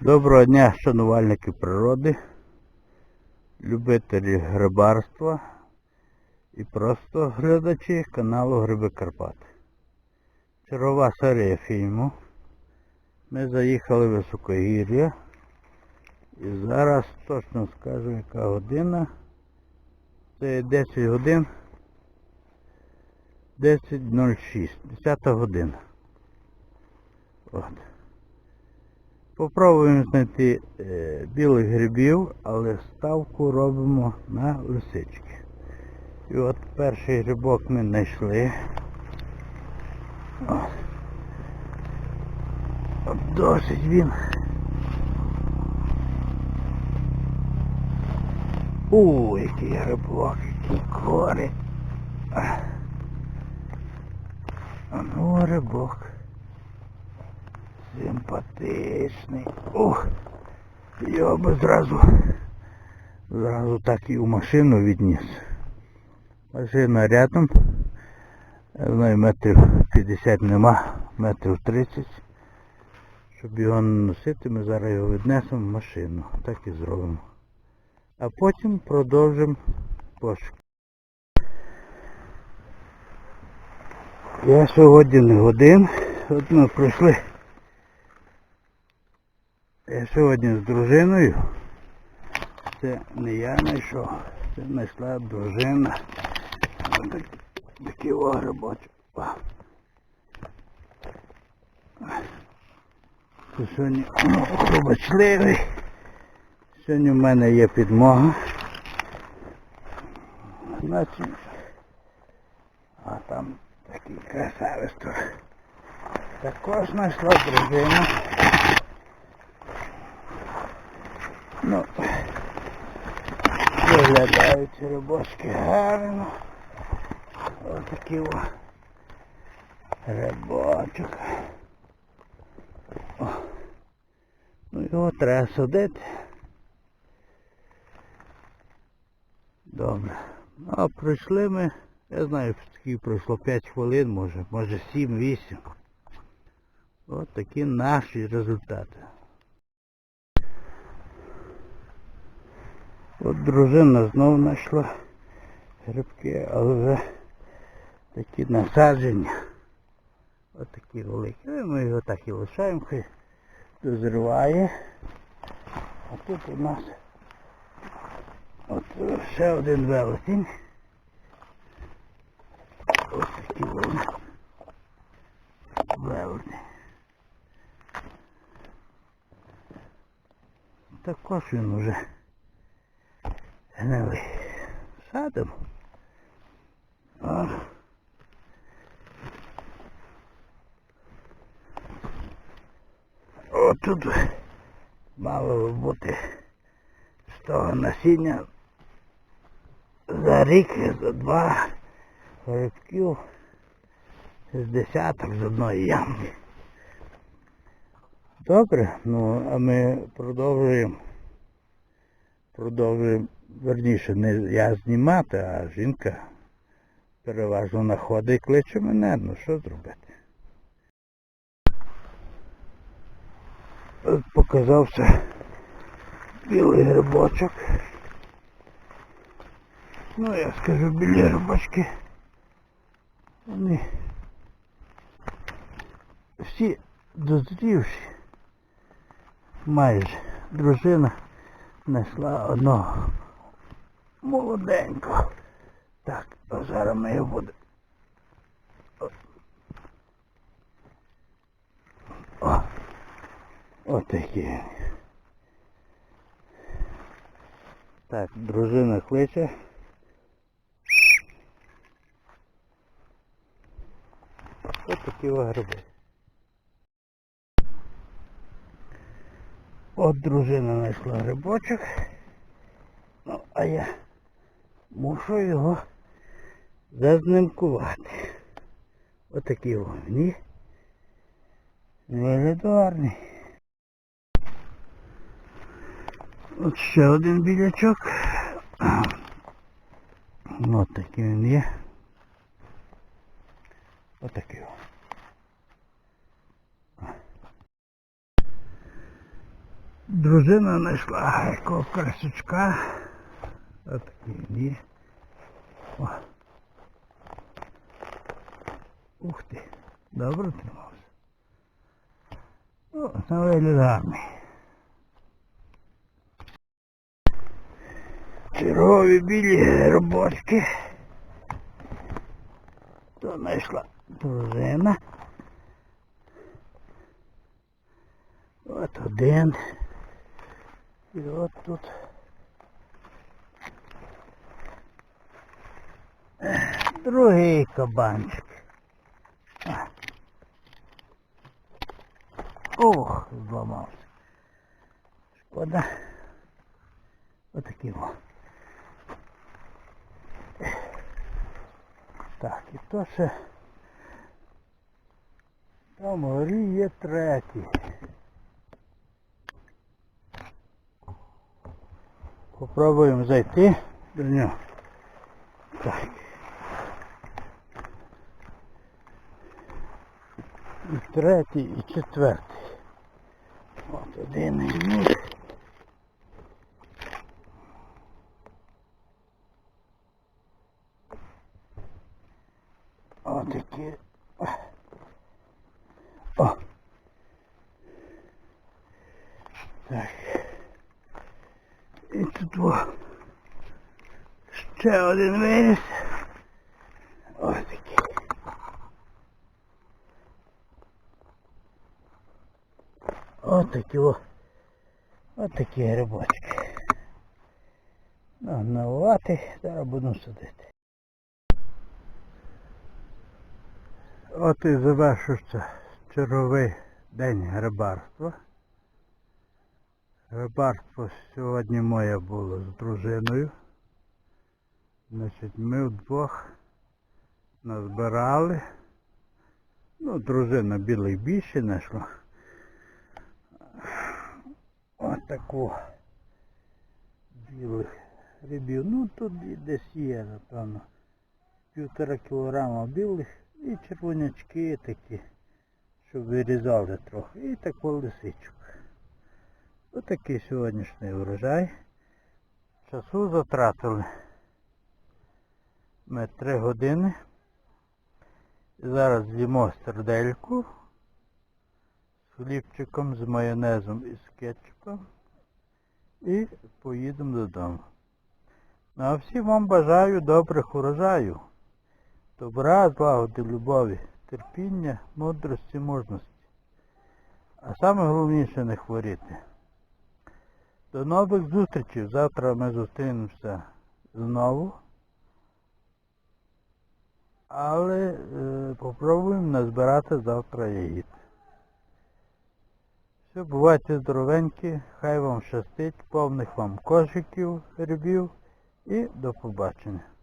Доброго дня, шанувальники природи, любителі грибарства і просто глядачі каналу Гриби Карпат. Чергова серія фільму. Ми заїхали в високогір'я і зараз точно скажу яка година. Це 10 годин 10.06, 10 година. От. Попробуємо знайти е, білих грибів, але ставку робимо на лисички. І от перший грибок ми знайшли. От досить він. У, який грибок, який корі. А ну грибок. Симпатичний. Ух, його би зразу, зразу так і в машину відніс. Машина рядом. Я знаю, метрів 50 нема, метрів 30. Щоб його не носити, ми зараз його віднесемо в машину. Так і зробимо. А потім продовжимо пошук. Я сьогодні не годин. От ми пройшли. Я сьогодні з дружиною. Це не я знайшов, це знайшла дружина. Такий о Це сьогодні ну. Сьогодні в мене є підмога. Значить, а там такий красавець. Також знайшла дружина. Ну, виглядають рибочки гарно. Ось такий о рибочок. О. Ну його треба садити. Добре. Ну, А пройшли ми, я знаю, скільки пройшло 5 хвилин, може, може 7-8. Ось такі наші результати. От дружина знову знайшла грибки, але вже такі насадження. Ось такі великі. Ну, Ми його так і лишаємо, хай дозріває. А тут у нас от ще один велетень. Ось такі вони. Велетень. Також він уже гнилий. Садимо. О. О, тут мало бути з того насіння за рік, за два грибків з десяток з одної ямки. Добре, ну а ми продовжуємо. Продовжуємо, верніше, не я знімати, а жінка переважно находить і кличе мене, ну що зробити. От показався білий грибочок. Ну я скажу білі грибочки. Вони всі дозрівші. Майже дружина знайшла одного молоденького. Так, а зараз ми його буде. О, отакі. Так, дружина кличе. Ось такі гриби. От дружина знайшла грибочок. Ну, а я мушу його зазнимкувати. Отакий вогні. Виглядарний. От ще один білячок. Ось такий він є. Отакий. дружина знайшла якого красочка. Отакий ні. О. Ух ти. Добре тримався. О, на вигляд гарний. Чергові білі робочки. То знайшла дружина. От один. І от тут. Другий кабанчик. Ох, зламався. Шкода. Отакий во. Так, і то ще там горі є третій. Попробуємо зайти до нього. Так. Третій, і четвертий. От один і нуль. Отакі. О. Так. І тут. Ще один виріс. Ось Ось такі о. Ось такі грибочки. Ну, навати, зараз буду садити. От і завершився черговий день грибарства. Рибарство сьогодні моє було з дружиною. Значить, ми вдвох назбирали. Ну, дружина білий більше знайшла. Ось таку білих рибів. Ну тут десь є, напевно. Півтора кілограма білих і червонячки такі, щоб вирізали трохи. І таку лисичку. Отакий сьогоднішній урожай. Часу затратили. Ми три години. Зараз з'їмо сердельку з хлібчиком, з майонезом і з кетчупом. І поїдемо додому. Ну а всім вам бажаю добрих урожаю. Добра, злагоди, любові, терпіння, мудрості, мужності. А саме головніше не хворіти. До нових зустрічей. Завтра ми зустрінемося знову. Але е, попробуємо назбирати завтра яїд. Все, бувайте здоровенькі, хай вам щастить, повних вам кошиків, рибів і до побачення.